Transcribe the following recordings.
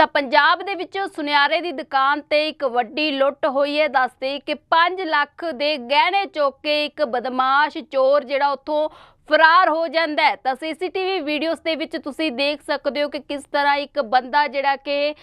ਤਾਂ ਪੰਜਾਬ ਦੇ ਵਿੱਚ ਸੁਨਿਆਰੇ ਦੀ ਦੁਕਾਨ ਤੇ ਇੱਕ ਵੱਡੀ ਲੁੱਟ ਹੋਈ ਹੈ। ਦੱਸਦੇ ਕਿ 5 ਲੱਖ ਦੇ ਗਹਿਣੇ ਚੁੱਕ ਕੇ ਇੱਕ ਬਦਮਾਸ਼ ਚੋਰ ਜਿਹੜਾ ਉੱਥੋਂ ਫਰਾਰ ਹੋ ਜਾਂਦਾ ਹੈ। ਤਾਂ ਸੀਸੀਟੀਵੀ ਵੀਡੀਓਜ਼ ਦੇ ਵਿੱਚ ਤੁਸੀਂ ਦੇਖ ਸਕਦੇ ਹੋ ਕਿ ਕਿਸ ਤਰ੍ਹਾਂ ਇੱਕ ਬੰਦਾ ਜਿਹੜਾ ਕਿ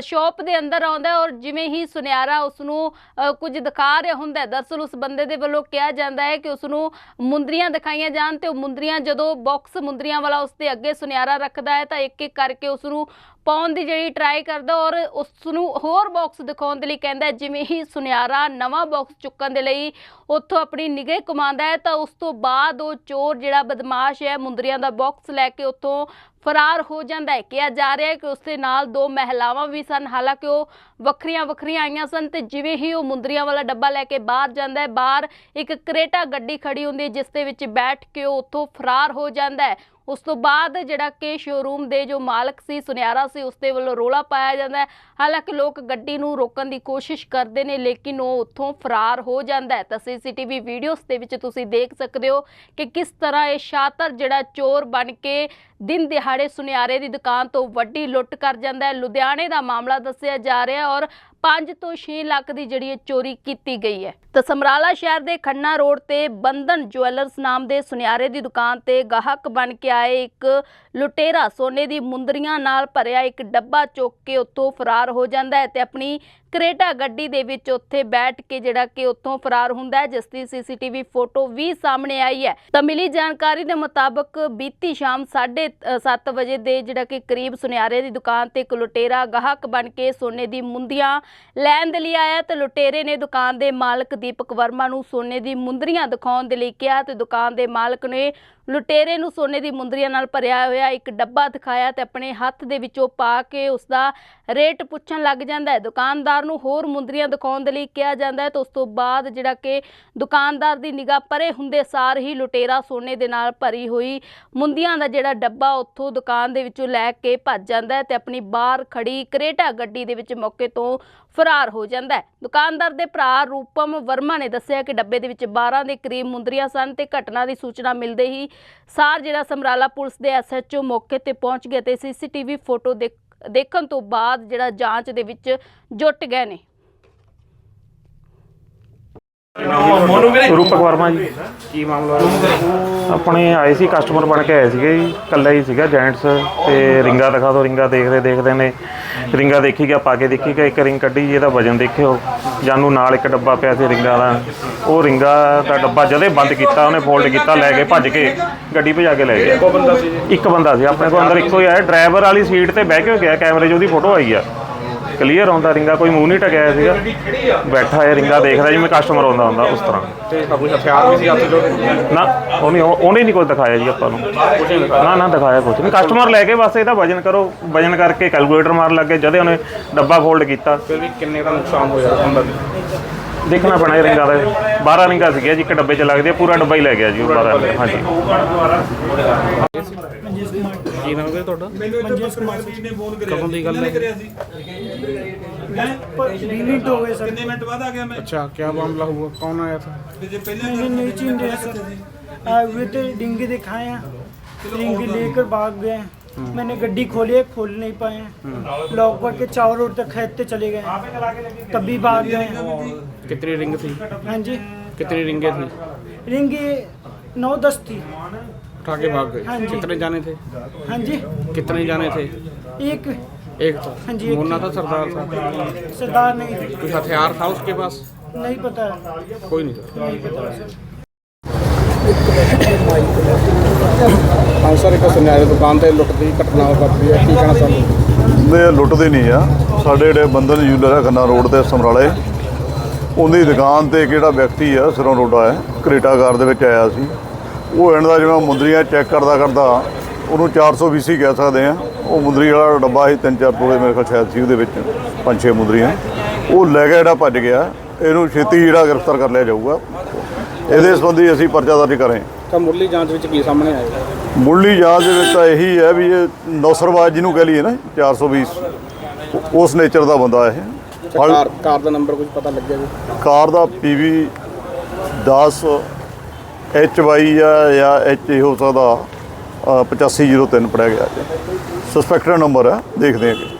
ਸ਼ਾਪ ਦੇ ਅੰਦਰ ਆਉਂਦਾ ਹੈ ਔਰ ਜਿਵੇਂ ਹੀ ਸੁਨਿਆਰਾ ਉਸ ਨੂੰ ਅ, ਕੁਝ ਦਿਖਾ ਰਿਹਾ ਹੁੰਦਾ ਹੈ ਦਰਅਸਲ ਉਸ ਬੰਦੇ ਦੇ ਵੱਲੋਂ ਕਿਹਾ ਜਾਂਦਾ ਹੈ ਕਿ ਉਸ ਨੂੰ ਮੁੰਦਰੀਆਂ ਦਿਖਾਈਆਂ ਜਾਣ ਤੇ ਉਹ ਮੁੰਦਰੀਆਂ ਜਦੋਂ ਬਾਕਸ ਮੁੰਦਰੀਆਂ ਵਾਲਾ ਉਸ ਦੇ ਅੱਗੇ ਸੁਨਿਆਰਾ ਰੱਖਦਾ ਹੈ ਤਾਂ ਇੱਕ ਇੱਕ ਕਰਕੇ ਉਸ ਨੂੰ ਪਾਉਣ ਦੀ ਜਿਹੜੀ ਟਰਾਈ ਕਰਦਾ ਔਰ ਉਸ ਨੂੰ ਹੋਰ ਬਾਕਸ ਦਿਖਾਉਣ ਦੇ ਲਈ ਕਹਿੰਦਾ ਜਿਵੇਂ ਹੀ ਸੁਨਿਆਰਾ ਨਵਾਂ ਬਾਕਸ ਚੁੱਕਣ ਦੇ ਲਈ ਉੱਥੋਂ ਆਪਣੀ ਨਿਗਾਹ ਕਮਾਉਂਦਾ ਹੈ, ਤਾਂ ਉਸ ਤੋਂ ਬਾਅਦ ਉਹ ਚੋਰ ਜਿਹੜਾ ਬਦਮਾਸ਼ ਹੈ, ਮੁੰਦਰੀਆਂ ਦਾ ਬਾਕਸ ਲੈ ਕੇ ਉੱਥੋਂ ਫਰਾਰ ਹੋ ਜਾਂਦਾ ਹੈ। ਕਿਹਾ ਜਾ ਰਿਹਾ ਹੈ ਕਿ ਉਸ ਦੇ ਨਾਲ ਦੋ ਮਹਿਲਾਵਾਂ ਵੀ ਸਨ, ਹਾਲਾਂਕਿ ਉਹ ਵੱਖਰੀਆਂ ਵੱਖਰੀਆਂ ਆਈਆਂ ਸਨ ਤੇ ਜਿਵੇਂ ਹੀ ਉਹ ਮੁੰਦਰੀਆਂ ਵਾਲਾ ਡੱਬਾ ਲੈ ਕੇ ਬਾਹਰ ਜਾਂਦਾ ਹੈ, ਬਾਹਰ ਇੱਕ ਕਰੇਟਾ ਗੱਡੀ ਖੜੀ ਹੁੰਦੀ ਹੈ, ਜਿਸ ਦੇ ਵਿੱਚ ਬੈਠ ਕੇ ਉਹ ਉੱਥੋਂ ਫਰਾਰ ਹੋ ਜਾਂਦਾ ਹੈ। ਉਸ ਤੋਂ ਬਾਅਦ ਜਿਹੜਾ ਕਿ ਸ਼ੋਰੂਮ ਦੇ ਜੋ ਮਾਲਕ ਸੀ, ਸੁਨਿਆਰਾ ਸੀ ਉਸ ਦੇ ਵੱਲੋਂ ਰੋਲਾ ਪਾਇਆ ਜਾਂਦਾ ਹੈ। ਹਾਲਾਂਕਿ ਲੋਕ ਗੱਡੀ ਨੂੰ ਰੋਕਣ ਦੀ ਕੋਸ਼ਿਸ਼ ਕਰਦੇ ਨੇ, ਲੇਕਿਨ ਉਹ ਉੱਥੋਂ ਫਰਾਰ ਹੋ ਜਾਂਦਾ ਹੈ। ਤਾਂ ਸੀਸੀਟੀਵੀ ਵੀਡੀਓਜ਼ ਦੇ ਵਿੱਚ ਤੁਸੀਂ ਦੇਖ ਸਕਦੇ ਹੋ ਕਿ ਕਿਸ ਤਰ੍ਹਾਂ ਇਹ ਸ਼ਾਤਰ ਜਿਹੜਾ ਚੋਰ ਬਣ ਕੇ ਦਿਨ ਦਿਹਾੜੇ ਸੁਨਿਆਰੇ ਦੀ ਦੁਕਾਨ ਤੋਂ ਵੱਡੀ ਲੁੱਟ ਕਰ ਜਾਂਦਾ ਹੈ। ਲੁਧਿਆਣੇ ਦਾ ਮਾਮਲਾ ਦੱਸਿਆ ਜਾ ਰਿਹਾ ਔਰ 5 ਤੋਂ 6 ਲੱਖ ਦੀ ਜਿਹੜੀ ਇਹ ਚੋਰੀ ਕੀਤੀ ਗਈ ਹੈ। ਤਾਂ ਸਮਰਾਲਾ ਸ਼ਹਿਰ ਦੇ ਖੰਨਾ ਰੋਡ ਤੇ ਬੰਧਨ ਜੁਐਲਰਸ ਨਾਮ ਦੇ ਸੁਨਿਆਰੇ ਦੀ ਦੁਕਾਨ ਤੇ ਗਾਹਕ ਬਣ ਕੇ ਆਏ ਇੱਕ ਲੁਟੇਰਾ। ਸੋਨੇ ਦੀ ਮੁੰਦਰੀਆਂ ਨਾਲ ਭਰਿਆ ਇੱਕ ਡੱਬਾ ਚੁੱਕ ਕੇ ਉੱਥੋਂ ਫਰਾਰ ਹੋ ਜਾਂਦਾ ਹੈ ਤੇ ਆਪਣੀ ਕਰੇਟਾ ਗੱਡੀ ਦੇ ਵਿੱਚ ਉੱਥੇ ਬੈਠ ਕੇ ਜਿਹੜਾ ਕਿ ਉੱਥੋਂ ਫਰਾਰ ਹੁੰਦਾ ਹੈ, ਜਿਸ ਦੀ ਸੀਸੀਟੀਵੀ ਫੋਟੋ ਵੀ ਸਾਹਮਣੇ ਆਈ ਹੈ। ਤਾਂ ਮਿਲੀ ਜਾਣਕਾਰੀ ਦੇ ਮੁਤਾਬਕ ਬੀਤੀ ਸ਼ਾਮ 7:30 ਵਜੇ ਦੇ ਜਿਹੜਾ ਕਿ ਕਰੀਬ ਸੁਨਿਆਰੇ ਦੀ ਦੁਕਾਨ ਤੇ ਇੱਕ ਲੁਟੇਰਾ ਗਾਹਕ ਬਣ ਕੇ ਸੋਨੇ ਦੀ ਮੁੰਦੀਆਂ ਲੈਣ ਦੇ ਲਈ ਆਇਆ ਤੇ ਲੁਟੇਰੇ ਨੇ ਦੁਕਾਨ ਦੇ ਮਾਲਕ ਦੀਪਕ ਵਰਮਾ ਨੂੰ ਸੋਨੇ ਦੀ ਮੁੰਦਰੀਆਂ ਦਿਖਾਉਣ ਦੇ ਲਈ ਕਿਹਾ ਤੇ ਦੁਕਾਨ ਦੇ ਮਾਲਕ ਨੇ ਲੁਟੇਰੇ ਨੂੰ ਸੋਨੇ ਦੀ ਮੁੰਦਰੀਆਂ ਨਾਲ ਭਰਿਆ ਹੋਇਆ ਇੱਕ ਡੱਬਾ ਦਿਖਾਇਆ ਤੇ ਆਪਣੇ ਹੱਥ ਦੇ ਵਿੱਚੋਂ ਪਾ ਕੇ ਉਸ ਦਾ ਰੇਟ ਪੁੱਛਣ ਲੱਗ ਜਾਂਦਾ ਹੈ। ਦੁਕਾਨਦਾਰ ਨੂੰ ਹੋਰ ਮੁੰਦਰੀਆਂ ਦਿਖਾਉਣ ਦੇ ਲਈ ਕਿਹਾ ਜਾਂਦਾ ਹੈ ਤੇ ਉਸ ਤੋਂ ਬਾਅਦ ਜਿਹੜਾ ਕਿ ਦੁਕਾਨਦਾਰ ਦੀ ਨਿਗਾਹ ਪਰੇ ਹੁੰਦੇ ਸਾਰ ਹੀ ਲੁਟੇਰਾ ਸੋਨੇ ਦੇ ਨਾਲ ਭਰੀ ਹੋਈ ਮੁੰਦੀਆਂ ਦਾ ਜਿਹੜਾ ਡੱਬਾ ਉੱਥੋਂ ਦੁਕਾਨ ਦੇ ਵਿੱਚੋਂ ਲੈ ਕੇ ਭੱਜ ਜਾਂਦਾ ਹੈ ਤੇ ਆਪਣੀ ਬਾਹਰ ਖੜੀ ਕਰੇਟਾ ਗੱਡੀ ਦੇ ਵਿੱਚ ਮੌਕੇ ਤੋਂ ਫਰਾਰ ਹੋ ਜਾਂਦਾ ਹੈ। ਦੁਕਾਨਦਾਰ ਦੇ ਭਰਾ ਰੂਪਮ ਵਰਮਾ ਨੇ ਦੱਸਿਆ ਕਿ ਡੱਬੇ ਦੇ ਵਿੱਚ 12 ਦੇ ਕਰੀਬ ਮੁੰਦਰੀਆਂ ਸਨ ਤੇ ਘਟਨਾ ਦੀ ਸੂਚਨਾ ਮਿਲਦੇ ਹੀ ਸਾਰ ਜਿਹੜਾ ਸਮਰਾਲਾ ਪੁਲਿਸ ਦੇ ਐਸਐਚਓ ਮੌਕੇ ਤੇ ਪਹੁੰਚ ਗਏ ਤੇ ਸੀਸੀਟੀਵੀ ਫੋਟੋ ਦੇਖਣ ਤੋਂ ਬਾਅਦ ਜਿਹੜਾ ਜਾਂਚ ਦੇ ਵਿੱਚ ਜੁਟ ਗਏ ਨੇ। ਰੂਪਕ ਵਰਮਾ ਜੀ। ਕੀ ਮਾਮਲਾ ਆਪਣੇ ਆਏ ਸੀ ਕਸਟਮਰ ਬਣ ਕੇ ਆਏ ਸੀਗੇ ਜੀ। ਇਕੱਲਾ ਹੀ ਸੀਗਾ ਜੈਂਟਸ ਤੇ ਰਿੰਗਾ ਦਿਖਾ ਦੋ ਰਿੰਗਾ ਦੇਖਦੇ ਦੇਖਦੇ ਨੇ। ਰਿੰਗਾ ਦੇਖੀ ਗਿਆ ਪਾ ਕੇ ਦੇਖੀ ਗਿਆ ਇੱਕ ਰਿੰਗ ਕੱਢੀ ਜੀ ਇਹਦਾ ਵਜਨ ਦੇਖਿਓ। ਜਾਨੂੰ ਨਾਲ ਇੱਕ ਡੱਬਾ ਪਿਆ ਸੀ ਰਿੰਗਾ ਦਾ। ਉਹ ਰਿੰਗਾ ਦਾ ਡੱਬਾ ਜਦੇ ਬੰਦ ਕੀਤਾ ਉਹਨੇ ਫੋਲਡ ਕੀਤਾ ਲੈ ਕੇ ਭੱਜ ਕੇ ਗੱਡੀ ਭਜਾ ਕੇ ਲੈ ਗਿਆ ਇੱਕ ਬੰਦਾ ਸੀ। ਆਪਣੇ ਕੋਲ ਅੰਦਰ ਇੱਕੋ ਹੀ ਆਇਆ ਡਰਾਈਵਰ ਵਾਲੀ ਸੀਟ ਤੇ ਬਹਿ ਕੇ ਗਿਆ ਕੈਮਰੇ 'ਚ ਉਹਦੀ ਫੋਟੋ ਆਈ ਆ। ਕਲੀਅਰ ਆਉਂਦਾ ਰਿੰਗਾ ਕੋਈ ਮੂੰਹ ਨਹੀਂ ਟਕਿਆ ਸੀਗਾ। ਬੈਠਾ ਹੈ ਰਿੰਗਾ ਦੇਖਦਾ ਜਿਵੇਂ ਕਸਟਮਰ ਆਉਂਦਾ ਹੁੰਦਾ ਉਸ ਤਰ੍ਹਾਂ। ਤੇ ਕੋਈ ਹਥਿਆਰ ਵੀ ਸੀ ਹੱਥ ਜੋ ਨਾ ਉਹਨੇ ਉਹਨੇ ਨਹੀਂ ਕੁਝ ਦਿਖਾਇਆ ਜੀ ਆਪਾਂ ਨੂੰ। ਨਾ ਨਾ ਦਿਖਾਇਆ ਕੁਝ ਨਹੀਂ। ਕਸਟਮਰ ਲੈ ਕੇ ਬਸ ਇਹਦਾ ਵਜਨ ਕਰੋ ਵਜਨ ਕਰਕੇ ਕੈਲਕੂਲੇਟਰ ਮਾਰਨ ਲੱਗੇ ਜਦੇ ਉਹਨੇ ਡੱਬਾ ਫੋਲਡ ਕੀਤਾ। ਫਿਰ ਵੀ ਕਿੰਨੇ ਦਾ ਨੁਕਸਾਨ ਹੋਇਆ ਹੁੰਦਾ ਦੇਖਣਾ ਪੈਣਾ ਇਹ ਰਿੰਗਾਂ ਦਾ। 12 ਰਿੰਗਾਂ ਸੀਗੀਆਂ ਜੀ ਇੱਕ ਡੱਬੇ 'ਚ ਲੱਗਦੇ ਆ, ਪੂਰਾ ਡੱਬਾ ਹੀ ਲੈ ਗਿਆ ਜੀ ਉਹ 12 ਰਿੰਗਾਂ। ਹਾਂਜੀ। ਕੀ ਨਾਮ ਹੈ ਤੁਹਾਡਾ ਮਨਜੀਤ ਕੁਮਾਰ ਜੀ ਕਦੋਂ ਦੀ ਗੱਲ ਹੈ बीस मिनट हो गए सर ਕਿੰਨੇ ਮਿੰਟ ਬਾਅਦ ਆ ਗਿਆ ਮੈਂ अच्छा क्या मामला हुआ कौन आया था ਤੇ ਜੇ ਪਹਿਲਾਂ मैंने नहीं चिन रहे सर आ, वे तो डिंगे दिखाए हैं डिंगे लेकर भाग गए हैं मैंने गड्डी खोली है खोल नहीं पाए हैं लॉक करके चावल रोड तक खेदते चले गए तभी भाग गए हैं कितनी रिंग थी हाँ जी कितनी रिंगे थी रिंग ये नौ दस थी उठा के भाग हाँ गए जी। कितने जाने थे हाँ जी कितने जाने थे एक एक था हाँ जी, एक मुन्ना था। था सरदार था सरदार नहीं थी कुछ हथियार था उसके पास नहीं पता है कोई नहीं था नहीं पता सर ਹਾਂ ਸਰ ਇੱਕ ਸੁਨਿਆਰੇ ਦੁਕਾਨ ਤੇ ਲੁੱਟ ਦੀ ਘਟਨਾ ਵਾਪਰੀ ਹੈ ਕੀ ਕਹਿਣਾ ਚਾਹੁੰਦੇ ਦੇ ਲੁੱਟਦੇ ਨਹੀਂ ਆ ਸਾਡੇ ਜਿਹੜੇ ਬੰਧਨ ਜੂਲਰ ਹੈ ਖੰਨਾ ਰੋਡ ਤੇ ਸਮਰਾਲੇ ਉਹਦੀ ਦੁਕਾਨ ਤੇ ਕਿਹੜਾ ਵਿਅਕਤੀ ਆ ਸਿਰੋਂ ਰੋਡਾ ਹੈ ਕ੍ਰੇਟਾਗਾਰ ਦੇ ਵਿੱਚ ਆਇਆ ਸੀ ਉਹ ਇਹਨਾਂ ਦਾ ਜਿਵੇਂ ਮੁੰਦਰੀਆਂ ਚੈੱਕ ਕਰਦਾ ਕਰਦਾ ਉਹਨੂੰ 420 ਕਹਿ ਸਕਦੇ ਆ ਉਹ ਮੁੰਦਰੀ ਵਾਲਾ ਡੱਬਾ ਸੀ ਤਿੰਨ ਚਾਰ ਤੋਲੇ ਮੇਰੇ ਕੋਲ ਸ਼ਾਇਦ ਸੀ ਉਹਦੇ ਵਿੱਚ ਪੰਜ ਛੇ ਮੁੰਦਰੀਆਂ। ਉਹ ਲੈ ਕੇ ਜਿਹੜਾ ਭੱਜ ਗਿਆ ਇਹਨੂੰ ਛੇਤੀ ਜਿਹੜਾ ਗ੍ਰਿਫਤਾਰ ਕਰ ਲਿਆ ਜਾਊਗਾ। ਇਹਦੇ ਸੰਬੰਧੀ ਅਸੀਂ ਪਰਚਾ ਦਰਜ ਕਰੇ ਤਾਂ ਮੁੱਢਲੀ ਜਾਂਚ ਵਿੱਚ ਕੀ ਸਾਹਮਣੇ ਆਇਆ? ਮੁੱਢਲੀ ਜਾਂਚ ਦੇ ਵਿੱਚ ਤਾਂ ਇਹੀ ਹੈ ਵੀ ਇਹ ਨੌਸਰਵਾਜ ਜਿਹਨੂੰ ਕਹ ਲਈਏ ਨਾ 420 ਉਹ- ਉਸ ਨੇਚਰ ਦਾ ਬੰਦਾ ਇਹ। ਕਾਰ ਦਾ ਨੰਬਰ ਕੁਝ ਪਤਾ ਲੱਗਿਆ ਜੀ? ਕਾਰ ਦਾ ਪੀਵੀ 10 ਐਚ ਵਾਈ ਆ ਜਾਂ ਐਚ ਹੋ ਸਕਦਾ। ਅ, 8503 ਪੜਿਆ ਗਿਆ ਜੀ। ਸਸਪੈਕਟਡ ਨੰਬਰ ਹੈ ਦੇਖਦੇ ਹਾਂ ਕਿ